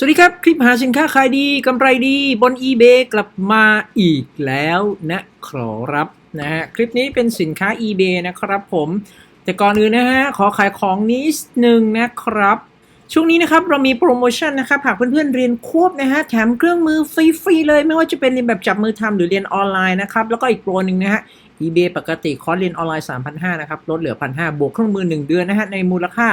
สวัสดีครับ คลิปหาสินค้าขายดีกำไรดีบน eBay กลับมาอีกแล้วนะครับนะฮะคลิปนี้เป็นสินค้า eBay นะครับผม แต่ก่อนอื่นนะฮะขอขายของนิดนึงนะครับ ช่วงนี้นะครับเรามีโปรโมชั่นนะครับหากเพื่อนๆเรียนควบนะฮะแถมเครื่องมือฟรีๆเลย ไม่ว่าจะเป็นเรียนแบบจับมือทำหรือเรียนออนไลน์นะครับแล้วก็อีกโปรหนึ่งนะฮะ eBay ปกติคอร์สเรียนออนไลน์ 3,500 นะครับ ลดเหลือ 1,500 บวกเครื่องมือ 1 เดือนนะฮะ ในมูลค่า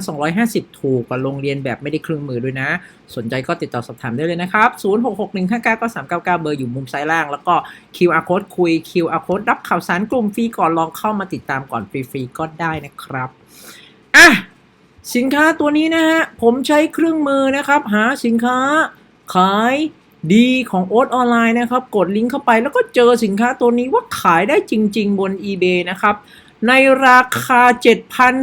2,250 ถูกกว่าโรงเรียนแบบไม่ได้เครื่องมือด้วยนะ สนใจก็ติดต่อสอบถามได้เลยนะครับ 0661599399 เบอร์อยู่มุมซ้ายล่าง แล้วก็ QR code คุย QR code รับข่าวสารกลุ่มฟรีก่อนลองเข้ามาติดตามก่อนฟรีๆก็ได้นะครับอะสินค้าตัวนี้นะฮะผมใช้เครื่องมือนะครับ หาสินค้าขาย ดีของโอ๊ตออนไลน์นะครับ กดลิงก์เข้าไปแล้วก็เจอสินค้าตัวนี้ว่าขายได้จริง ๆ บน eBay นะครับ ในราคา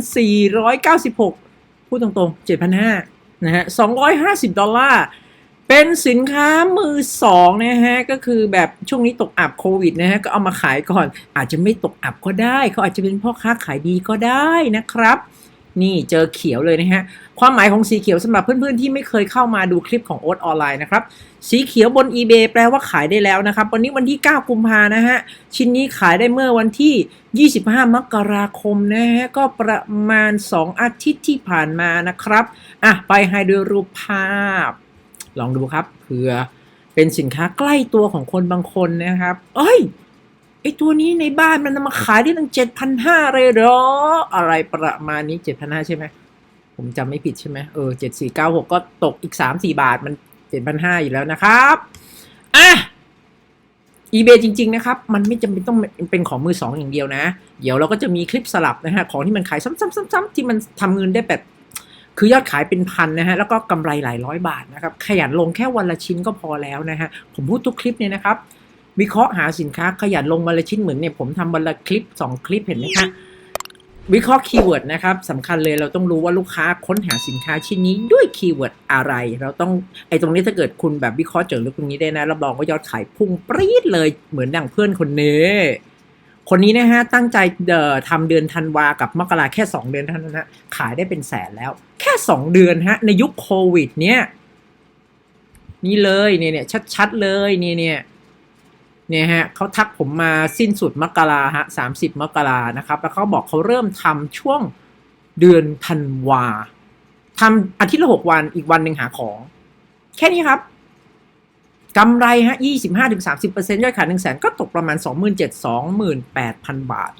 7,496 พูดตรงๆ 7,500นะฮะ 250 ดอลลาร์ เป็นสินค้ามือสองนะฮะ ก็คือแบบช่วงนี้ตกอับโควิดนะฮะ ก็เอามาขายก่อน อาจจะไม่ตกอับก็ได้ เขาอาจจะเป็นพ่อค้าขายดีก็ได้นะครับ นี่เจอเขียวเลยนะฮะ ความหมายของสีเขียวสำหรับเพื่อนๆที่ไม่เคยเข้ามาดูคลิปของโอ๊ตออนไลน์นะครับ สีเขียวบน eBay แปลว่าขายได้แล้วนะครับ วันนี้วันที่ 9 กุมภานะฮะ ชิ้นนี้ขายได้เมื่อวันที่ 25 มกราคมนะฮะ ก็ประมาณ 2 อาทิตย์ที่ผ่านมานะครับ อะ ไปให้ดูรูปภาพ ลองดูครับเผื่อเป็นสินค้าใกล้ตัวของคนบางคนนะครับ เอ้ย ไอ้ตัวนี้ในบ้านมันมาขายได้ตั้ง7,500เลยเหรอ อะไรประมาณนี้7,500ใช่ไหมผมจำไม่ผิดใช่ไหมเออ7496ก็ตกอีก3-4บาทมัน7,500อยู่แล้วนะครับอะ eBay จริง ๆ นะครับ มันไม่จำเป็นต้องเป็นของมือสองอย่างเดียวนะ เดี๋ยวเราก็จะมีคลิปสลับนะฮะ ของที่มันขายซ้ำๆๆๆ ที่มันทำเงินได้แบบ คือยอดขายเป็นพันนะฮะ แล้วก็กำไรหลายร้อยบาทนะครับ ขยันลงแค่วันละชิ้นก็พอแล้วนะฮะ ผมพูดทุกคลิปเนี่ยนะครับ วิเคราะห์หาสินค้าขยันลงวันละชิ้นเหมือนเนี่ยผมทำวันละคลิป 2 คลิปเห็นไหมคะวิเคราะห์คีย์เวิร์ดนะครับสำคัญเลยเราต้องรู้ว่าลูกค้าค้นหาสินค้าชิ้นนี้ด้วยคีย์เวิร์ดอะไร เราต้องไอ้ตรงนี้ถ้าเกิดคุณแบบวิเคราะห์เจอลึกตรงนี้ได้นะรับรองว่ายอดขายพุ่งปรี๊ดเลยเหมือนดังเพื่อนคนนี้คนนี้นะฮะตั้งใจเอ่อทำเดือนธันวากับมกราแค่ 2 เดือนเท่านั้นนะขายได้เป็นแสนแล้ว แค่ 2 เดือนฮะในยุคโควิด เนี่ย นี่เลยเนี่ยเนี่ยชัดๆเลยเนี่ยเนี่ย เนี่ยฮะเขาทักผมมาสิ้นสุดมกราฮะสามสิบมกรานะครับ แล้วเขาบอกเขาเริ่มทำช่วงเดือนธันวาทำอาทิตย์ละหกวันอีกวันหนึ่งหาของ แค่นี้ครับกำไรฮะยี่สิบห้าถึงสามสิบเปอร์เซ็นต์ยอดขายหนึ่งแสนก็ตกประมาณสองหมื่นเจ็ดสองหมื่นแปดพันบาท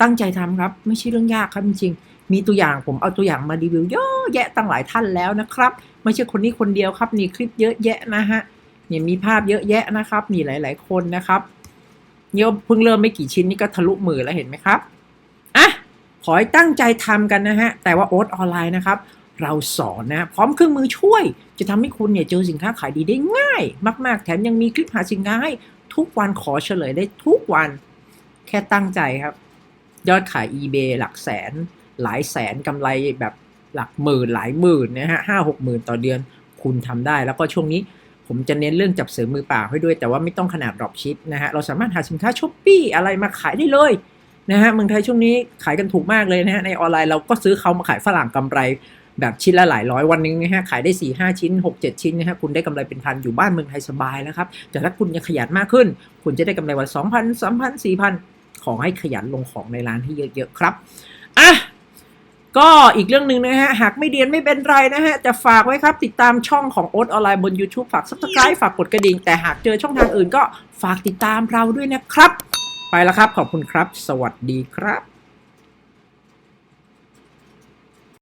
ตั้งใจทำครับ ไม่ใช่เรื่องยากครับจริงๆ มีตัวอย่างผมเอาตัวอย่างมารีวิวเยอะแยะตั้งหลายท่านแล้วนะครับ ไม่ใช่คนนี้คนเดียวครับนี่คลิปเยอะแยะนะฮะ เนี่ยมีภาพเยอะแยะนะครับ นี่หลาย ๆ คนนะครับเนี่ยเพิ่งเริ่มไม่กี่ชิ้นนี่ก็ทะลุหมื่นแล้วเห็นไหมครับอะขอให้ตั้งใจทำกันนะฮะ แต่ว่าโอ๊ตออนไลน์นะครับ เราสอนนะพร้อมเครื่องมือช่วย จะทำให้คุณเนี่ยเจอสินค้าขายดีได้ง่าย มาก ๆ แถมยังมีคลิปหาสินค้าให้ทุกวันขอเฉลยได้ทุกวัน แค่ตั้งใจครับ ยอดขาย eBay หลักแสน หลายแสนกำไรแบบหลักหมื่นหลายหมื่นนะฮะห้าหกหมื่นต่อเดือน คุณทำได้แล้วก็ช่วงนี้ ผมจะเน้นเรื่องจับเสือมือเปล่าให้ด้วย แต่ว่าไม่ต้องขนาดดรอปชิปนะฮะ เราสามารถหาสินค้าช้อปปี้อะไรมาขายได้เลยนะฮะ เมืองไทยช่วงนี้ขายกันถูกมากเลยนะฮะ ในออนไลน์เราก็ซื้อเขามาขายฝรั่งกำไร แบบชิ้นละหลายร้อยวันนึงนะฮะ ขายได้4ี่ห้าชิ้น 6 7 ชิ้นนะฮะ คุณได้กำไรเป็นพันอยู่บ้านเมืองไทยสบายแล้วครับ แต่ถ้าคุณยังขยันมากขึ้น คุณจะได้กำไรวันสองพันสามพันสี่พันขอให้ขยันลงของในร้านให้เยอะๆครับ อะ ก็อีกเรื่องหนึ่งนะฮะ หากไม่เรียนไม่เป็นไรนะฮะ จะฝากไว้ครับ ติดตามช่องของโอ๊ตออนไลน์บน YouTube ฝาก subscribe ฝากกดกระดิ่ง แต่หากเจอช่องทางอื่นก็ฝากติดตามเราด้วยนะครับ ไปแล้วครับ ขอบคุณครับ สวัสดีครับ